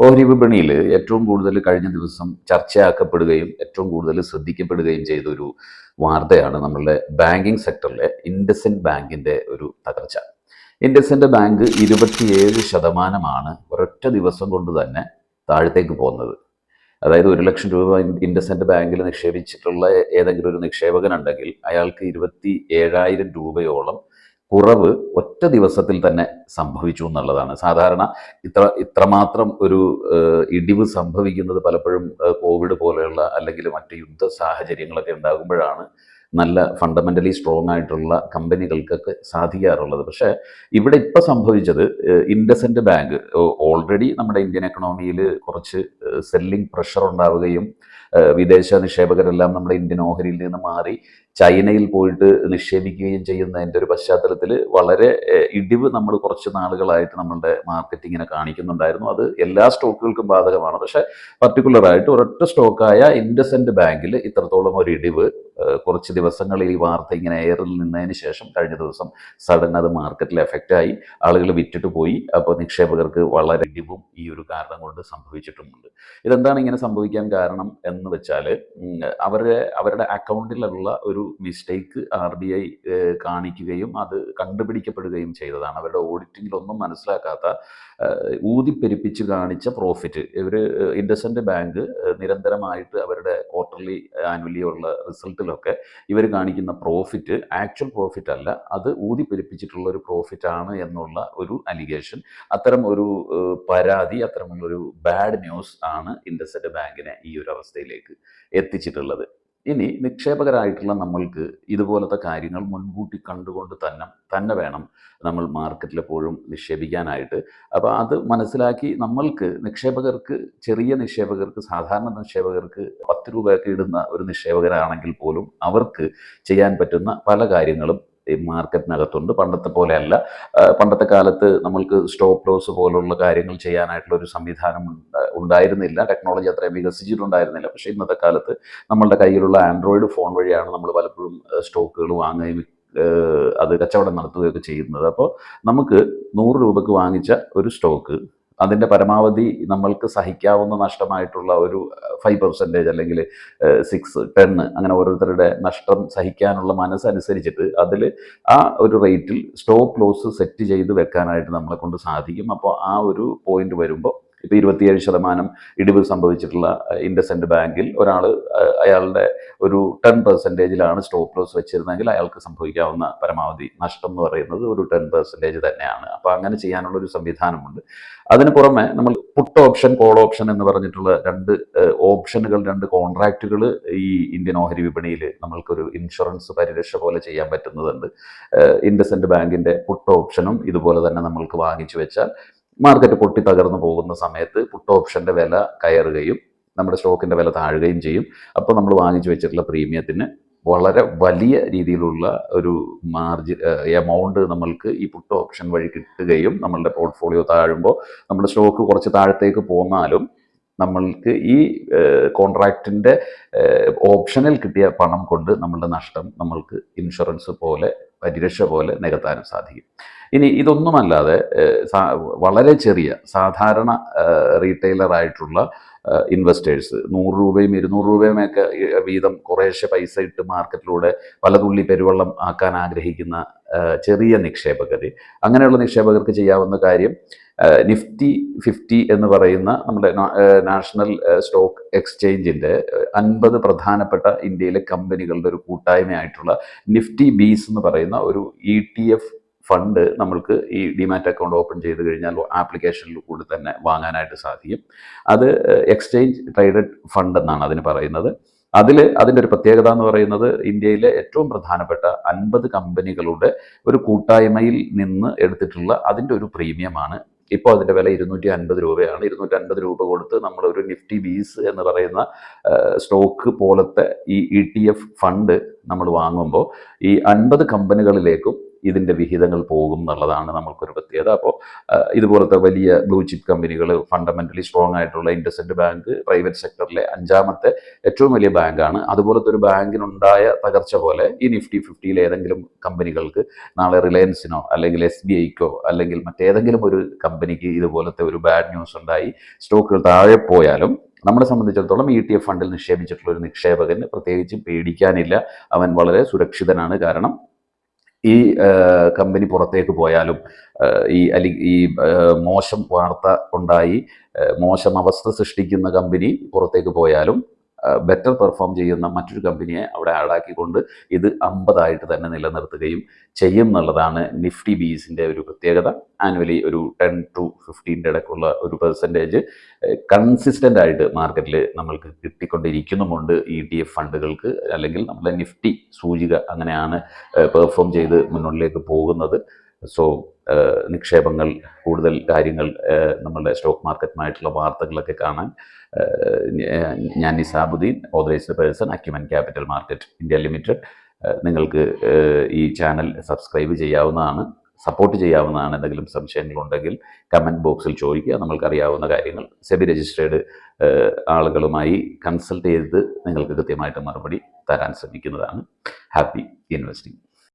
ഓഹരി വിപണിയിൽ ഏറ്റവും കൂടുതൽ കഴിഞ്ഞ ദിവസം ചർച്ചയാക്കപ്പെടുകയും ഏറ്റവും കൂടുതൽ ശ്രദ്ധിക്കപ്പെടുകയും ചെയ്ത ഒരു വാർത്തയാണ് നമ്മളുടെ ബാങ്കിങ് സെക്ടറിലെ ഇൻഡസെൻഡ് ബാങ്കിന്റെ ഒരു തകർച്ച. ഇൻഡസെൻഡ് ബാങ്ക് ഇരുപത്തിയേഴ് ശതമാനമാണ് ഒരൊറ്റ ദിവസം കൊണ്ട് തന്നെ താഴത്തേക്ക് പോകുന്നത്. അതായത് ഒരു ലക്ഷം രൂപ ഇൻഡസെൻഡ് ബാങ്കിൽ നിക്ഷേപിച്ചിട്ടുള്ള ഏതെങ്കിലും ഒരു നിക്ഷേപകനുണ്ടെങ്കിൽ അയാൾക്ക് ഇരുപത്തി ഏഴായിരം രൂപയോളം കുറവ് ഒറ്റ ദിവസത്തിൽ തന്നെ സംഭവിച്ചു എന്നുള്ളതാണ്. സാധാരണ ഇത്ര ഇത്രമാത്രം ഒരു ഇടിവ് സംഭവിക്കുന്നത് പലപ്പോഴും കോവിഡ് പോലെയുള്ള അല്ലെങ്കിൽ മറ്റ് യുദ്ധ സാഹചര്യങ്ങളൊക്കെ ഉണ്ടാകുമ്പോഴാണ് നല്ല ഫണ്ടമെന്റലി സ്ട്രോങ് ആയിട്ടുള്ള കമ്പനികൾക്കൊക്കെ സാധിക്കാറുള്ളത്. പക്ഷേ ഇവിടെ ഇപ്പം സംഭവിച്ചത് ഇൻഡസെൻഡ് ബാങ്ക് ഓൾറെഡി നമ്മുടെ ഇന്ത്യൻ എക്കണോമിയിൽ കുറച്ച് സെല്ലിംഗ് പ്രഷർ ഉണ്ടാവുകയും വിദേശ നിക്ഷേപകരെല്ലാം നമ്മുടെ ഇന്ത്യൻ ഓഹരിയിൽ നിന്ന് മാറി ചൈനയിൽ പോയിട്ട് നിക്ഷേപിക്കുകയും ചെയ്യുന്നതിന്റെ ഒരു പശ്ചാത്തലത്തിൽ വളരെ ഇടിവ് നമ്മൾ കുറച്ച് നാളുകളായിട്ട് നമ്മളുടെ മാർക്കറ്റിങ്ങിനെ കാണിക്കുന്നുണ്ടായിരുന്നു. അത് എല്ലാ സ്റ്റോക്കുകൾക്കും ബാധകമാണ്. പക്ഷേ പർട്ടിക്കുലറായിട്ട് ഒരൊറ്റ സ്റ്റോക്കായ ഇൻഡസെൻഡ് ബാങ്കിൽ ഇത്രത്തോളം ഒരു ഇടിവ് കുറച്ച് ദിവസങ്ങളിൽ ഈ വാർത്ത ഇങ്ങനെ എയറിൽ നിന്നതിന് ശേഷം കഴിഞ്ഞ ദിവസം സഡൻ അത് മാർക്കറ്റിൽ എഫക്റ്റ് ആയി. ആളുകൾ വിറ്റിട്ട് പോയി. അപ്പോൾ നിക്ഷേപകർക്ക് വളരെ ഇടിവും ഈ ഒരു കാരണം കൊണ്ട് സംഭവിച്ചിട്ടുമുണ്ട്. ഇതെന്താണ് ഇങ്ങനെ സംഭവിക്കാൻ കാരണം എന്ന് വെച്ചാൽ അവരുടെ അവരുടെ അക്കൗണ്ടിലുള്ള ഒരു മിസ്റ്റേക്ക് ആർ ബി ഐ കാണിക്കുകയും അത് കണ്ടുപിടിക്കപ്പെടുകയും ചെയ്തതാണ്. അവരുടെ ഓഡിറ്റിങ്ങിലൊന്നും മനസ്സിലാക്കാത്ത ഊതിപ്പെരിപ്പിച്ച് കാണിച്ച പ്രോഫിറ്റ് ഇവർ ഇൻഡസൻഡ് ബാങ്ക് നിരന്തരമായിട്ട് അവരുടെ ക്വാർട്ടർലി ആനുവലി ഉള്ള റിസൾട്ടിലൊക്കെ ഇവർ കാണിക്കുന്ന പ്രോഫിറ്റ് ആക്ച്വൽ പ്രോഫിറ്റ് അല്ല അത് ഊതിപ്പെരുപ്പിച്ചിട്ടുള്ള ഒരു പ്രോഫിറ്റ് ആണ് എന്നുള്ള ഒരു അലിഗേഷൻ അത്തരം ഒരു പരാതി അത്തരമുള്ളൊരു ബാഡ് ന്യൂസ് ആണ് ഇൻഡസെൻഡ് ബാങ്കിനെ ഈ ഒരു അവസ്ഥയിലേക്ക് എത്തിച്ചിട്ടുള്ളത്. ഇനി നിക്ഷേപകരായിട്ടുള്ള നമ്മൾക്ക് ഇതുപോലത്തെ കാര്യങ്ങൾ മുൻകൂട്ടി കണ്ടുകൊണ്ട് തന്നെ തന്നെ വേണം നമ്മൾ മാർക്കറ്റിൽ എപ്പോഴും നിക്ഷേപിക്കാനായിട്ട്. അപ്പോൾ അത് മനസ്സിലാക്കി നമ്മൾക്ക് നിക്ഷേപകർക്ക് ചെറിയ നിക്ഷേപകർക്ക് സാധാരണ നിക്ഷേപകർക്ക് പത്ത് രൂപയൊക്കെ ഇടുന്ന ഒരു നിക്ഷേപകരാണെങ്കിൽ പോലും അവർക്ക് ചെയ്യാൻ പറ്റുന്ന പല കാര്യങ്ങളും ഈ മാർക്കറ്റിനകത്തുണ്ട്. പണ്ടത്തെ പോലെയല്ല. പണ്ടത്തെ കാലത്ത് നമ്മൾക്ക് സ്റ്റോപ്പ് ലോസ് പോലുള്ള കാര്യങ്ങൾ ചെയ്യാനായിട്ടുള്ള ഒരു സംവിധാനം ഉണ്ടായിരുന്നില്ല. ടെക്നോളജി അത്രയും വികസിച്ചിട്ടുണ്ടായിരുന്നില്ല. പക്ഷേ ഇന്നത്തെ കാലത്ത് നമ്മളുടെ കയ്യിലുള്ള ആൻഡ്രോയിഡ് ഫോൺ വഴിയാണ് നമ്മൾ പലപ്പോഴും സ്റ്റോക്കുകൾ വാങ്ങുകയും അത് കച്ചവടം നടത്തുകയൊക്കെ ചെയ്യുന്നത്. അപ്പോൾ നമുക്ക് നൂറ് രൂപക്ക് വാങ്ങിച്ച ഒരു സ്റ്റോക്ക് അതിന്റെ പരമാവധി നമ്മൾക്ക് സഹിക്കാവുന്ന നഷ്ടമായിട്ടുള്ള ഒരു ഫൈവ് പെർസെന്റേജ് അല്ലെങ്കിൽ സിക്സ് ടെന്ന് അങ്ങനെ ഓരോരുത്തരുടെ നഷ്ടം സഹിക്കാനുള്ള മനസ്സനുസരിച്ചിട്ട് അതിൽ ആ ഒരു റേറ്റിൽ സ്റ്റോപ്പ് ലോസ് സെറ്റ് ചെയ്ത് വെക്കാനായിട്ട് നമ്മളെ കൊണ്ട് സാധിക്കും. അപ്പോൾ ആ ഒരു പോയിന്റ് വരുമ്പോൾ ഇപ്പോൾ ഇരുപത്തിയേഴ് ശതമാനം ഇടിവ് സംഭവിച്ചിട്ടുള്ള ഇൻഡസെൻഡ് ബാങ്കിൽ ഒരാൾ അയാളുടെ ഒരു ടെൻ പെർസെന്റേജിലാണ് സ്റ്റോപ്പ് ലോസ് വെച്ചിരുന്നെങ്കിൽ അയാൾക്ക് സംഭവിക്കാവുന്ന പരമാവധി നഷ്ടം എന്ന് പറയുന്നത് ഒരു ടെൻ പെർസെന്റേജ് തന്നെയാണ്. അപ്പോൾ അങ്ങനെ ചെയ്യാനുള്ള ഒരു സംവിധാനമുണ്ട്. അതിന് പുറമെ നമ്മൾ പുട്ട് ഓപ്ഷൻ കോൾ ഓപ്ഷൻ എന്ന് പറഞ്ഞിട്ടുള്ള രണ്ട് ഓപ്ഷനുകൾ രണ്ട് കോൺട്രാക്റ്റുകൾ ഈ ഇന്ത്യൻ ഓഹരി വിപണിയിൽ നമ്മൾക്കൊരു ഇൻഷുറൻസ് പരിരക്ഷ പോലെ ചെയ്യാൻ പറ്റുന്നതുണ്ട്. ഇൻഡസെൻഡ് ബാങ്കിന്റെ പുട്ട് ഓപ്ഷനും ഇതുപോലെ തന്നെ നമ്മൾക്ക് വാങ്ങിച്ചു വെച്ചാൽ മാർക്കറ്റ് പൊട്ടി തകർന്നു പോകുന്ന സമയത്ത് പുട്ട് ഓപ്ഷന്റെ വില കയറുകയും നമ്മുടെ സ്റ്റോക്കിന്റെ വില താഴുകയും ചെയ്യും. അപ്പോൾ നമ്മൾ വാങ്ങിച്ചു വെച്ചിട്ടുള്ള പ്രീമിയത്തിന് വളരെ വലിയ രീതിയിലുള്ള ഒരു മാർജിൻ എമൗണ്ട് നമ്മൾക്ക് ഈ പുട്ട് ഓപ്ഷൻ വഴി കിട്ടുകയും നമ്മളുടെ പോർട്ട്ഫോളിയോ താഴുമ്പോൾ നമ്മുടെ സ്റ്റോക്ക് കുറച്ച് താഴത്തേക്ക് പോന്നാലും നമ്മൾക്ക് ഈ കോൺട്രാക്റ്റിന്റെ ഓപ്ഷനിൽ കിട്ടിയ പണം കൊണ്ട് നമ്മളുടെ നഷ്ടം നമ്മൾക്ക് ഇൻഷുറൻസ് പോലെ പരിരക്ഷ പോലെ നികത്താനും സാധിക്കും. ഇനി ഇതൊന്നുമല്ലാതെ വളരെ ചെറിയ സാധാരണ റീറ്റെയിലർ ആയിട്ടുള്ള ഇൻവെസ്റ്റേഴ്സ്. നൂറ് രൂപയും ഇരുന്നൂറ് രൂപയുമൊക്കെ വീതം കുറേശ്ശെ പൈസ ഇട്ട് മാർക്കറ്റിലൂടെ പല തുള്ളി പെരുവെള്ളം ആക്കാൻ ആഗ്രഹിക്കുന്ന ചെറിയ നിക്ഷേപകർ അങ്ങനെയുള്ള നിക്ഷേപകർക്ക് ചെയ്യാവുന്ന കാര്യം നിഫ്റ്റി ഫിഫ്റ്റി എന്ന് പറയുന്ന നമ്മുടെ നാഷണൽ സ്റ്റോക്ക് എക്സ്ചേഞ്ചിന്റെ അൻപത് പ്രധാനപ്പെട്ട ഇന്ത്യയിലെ കമ്പനികളുടെ ഒരു കൂട്ടായ്മയായിട്ടുള്ള നിഫ്റ്റി ബീസ് എന്ന് പറയുന്ന ഒരു ഇ ടി എഫ് ഫണ്ട് നമ്മൾക്ക് ഈ ഡിമാറ്റ് അക്കൗണ്ട് ഓപ്പൺ ചെയ്ത് കഴിഞ്ഞാൽ ആപ്ലിക്കേഷനിൽ കൂടി തന്നെ വാങ്ങാനായിട്ട് സാധിക്കും. അത് എക്സ്ചേഞ്ച് ട്രേഡഡ് ഫണ്ട് എന്നാണ് അതിന് പറയുന്നത്. അതിൽ അതിന്റെ ഒരു പ്രത്യേകത എന്ന് പറയുന്നത് ഇന്ത്യയിലെ ഏറ്റവും പ്രധാനപ്പെട്ട അൻപത് കമ്പനികളുടെ ഒരു കൂട്ടായ്മയിൽ നിന്ന് എടുത്തിട്ടുള്ള അതിന്റെ ഒരു പ്രീമിയമാണ്. ഇപ്പോൾ അതിന്റെ വില ഇരുന്നൂറ്റി അൻപത് രൂപയാണ്. ഇരുന്നൂറ്റി അൻപത് രൂപ കൊടുത്ത് നമ്മൾ ഒരു നിഫ്റ്റി ബീസ് എന്ന് പറയുന്ന സ്റ്റോക്ക് പോലത്തെ ഈ ഇ ടി എഫ് ഫണ്ട് നമ്മൾ വാങ്ങുമ്പോൾ ഈ അൻപത് കമ്പനികളിലേക്കും ഇതിന്റെ വിഹിതങ്ങൾ പോകും എന്നുള്ളതാണ് നമ്മൾക്കൊരു പ്രത്യേകത. അപ്പോൾ ഇതുപോലത്തെ വലിയ ബ്ലൂ ചിപ്പ് കമ്പനികൾ ഫണ്ടമെന്റലി സ്ട്രോങ് ആയിട്ടുള്ള ഇൻഡസെൻഡ് ബാങ്ക് പ്രൈവറ്റ് സെക്ടറിലെ അഞ്ചാമത്തെ ഏറ്റവും വലിയ ബാങ്കാണ് അതുപോലത്തെ ഒരു ബാങ്കിനുണ്ടായ തകർച്ച പോലെ ഈ നിഫ്റ്റി ഫിഫ്റ്റിയിൽ ഏതെങ്കിലും കമ്പനികൾക്ക് നാളെ റിലയൻസിനോ അല്ലെങ്കിൽ എസ് ബി ഐക്കോ അല്ലെങ്കിൽ മറ്റേതെങ്കിലും ഒരു കമ്പനിക്ക് ഇതുപോലത്തെ ഒരു ബാഡ് ന്യൂസ് ഉണ്ടായി സ്റ്റോക്കുകൾ താഴെ പോയാലും നമ്മളെ സംബന്ധിച്ചിടത്തോളം ഇ ടി എഫ് ഫണ്ടിൽ നിക്ഷേപിച്ചിട്ടുള്ള ഒരു നിക്ഷേപകന് പ്രത്യേകിച്ചും പേടിക്കാനില്ല. അവൻ വളരെ സുരക്ഷിതനാണ്. കാരണം ഈ കമ്പനി പുറത്തേക്ക് പോയാലും ഈ അലി ഈ മോശം വാർത്ത ഉണ്ടായി മോശം അവസ്ഥ സൃഷ്ടിക്കുന്ന കമ്പനി പുറത്തേക്ക് പോയാലും ബെറ്റർ പെർഫോം ചെയ്യുന്ന മറ്റൊരു കമ്പനിയെ അവിടെ ആഡാക്കിക്കൊണ്ട് ഇത് അമ്പതായിട്ട് തന്നെ നിലനിർത്തുകയും ചെയ്യും എന്നുള്ളതാണ് നിഫ്റ്റി ബീസിന്റെ ഒരു പ്രത്യേകത. ആനുവലി ഒരു ടെൻ ടു ഫിഫ്റ്റീന്റെ ഇടയ്ക്കുള്ള ഒരു പെർസെന്റേജ് കൺസിസ്റ്റന്റ് ആയിട്ട് മാർക്കറ്റിൽ നമ്മൾക്ക് കിട്ടിക്കൊണ്ടിരിക്കുന്നുമുണ്ട് ഇ ടി എഫ് ഫണ്ടുകൾക്ക്. അല്ലെങ്കിൽ നമ്മുടെ നിഫ്റ്റി സൂചിക അങ്ങനെയാണ് പെർഫോം ചെയ്ത് മുന്നോട്ടിലേക്ക് പോകുന്നത്. സോ നിക്ഷേപങ്ങൾ കൂടുതൽ കാര്യങ്ങൾ ഏഹ്, നമ്മളുടെ സ്റ്റോക്ക് മാർക്കറ്റുമായിട്ടുള്ള വാർത്തകളൊക്കെ കാണാൻ ഞാൻ Nizabudheen authorised person Acumen capital market India limited നിങ്ങൾക്ക് ഈ ചാനൽ സബ്സ്ക്രൈബ് ചെയ്യാവുന്നതാണ് സപ്പോർട്ട് ചെയ്യാവുന്നതാണ് എന്തെങ്കിലും സംശയങ്ങളുണ്ടെങ്കിൽ കമന്റ് ബോക്സിൽ ചോദിക്കുക. നമ്മൾക്കറിയാവുന്ന കാര്യങ്ങൾ സെബി രജിസ്ട്രേഡ് ആളുകളുമായി കൺസൾട്ട് ചെയ്ത് നിങ്ങൾക്ക് കൃത്യമായിട്ട് മറുപടി തരാൻ ശ്രമിക്കുന്നതാണ്. Happy investing